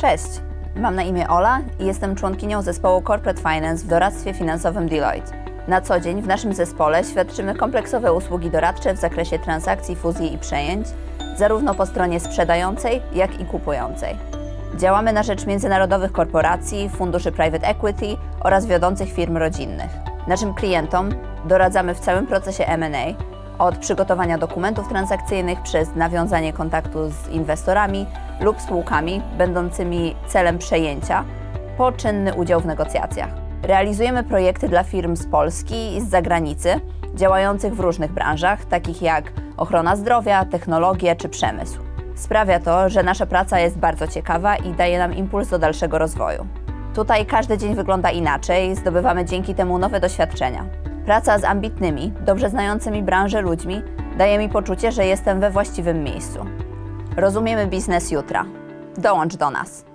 Cześć, mam na imię Ola i jestem członkinią zespołu Corporate Finance w doradztwie finansowym Deloitte. Na co dzień w naszym zespole świadczymy kompleksowe usługi doradcze w zakresie transakcji, fuzji i przejęć, zarówno po stronie sprzedającej, jak i kupującej. Działamy na rzecz międzynarodowych korporacji, funduszy private equity oraz wiodących firm rodzinnych. Naszym klientom doradzamy w całym procesie M&A, od przygotowania dokumentów transakcyjnych przez nawiązanie kontaktu z inwestorami lub spółkami będącymi celem przejęcia, po czynny udział w negocjacjach. Realizujemy projekty dla firm z Polski i z zagranicy, działających w różnych branżach, takich jak ochrona zdrowia, technologie czy przemysł. Sprawia to, że nasza praca jest bardzo ciekawa i daje nam impuls do dalszego rozwoju. Tutaj każdy dzień wygląda inaczej, zdobywamy dzięki temu nowe doświadczenia. Praca z ambitnymi, dobrze znającymi branżę ludźmi daje mi poczucie, że jestem we właściwym miejscu. Rozumiemy biznes jutra. Dołącz do nas.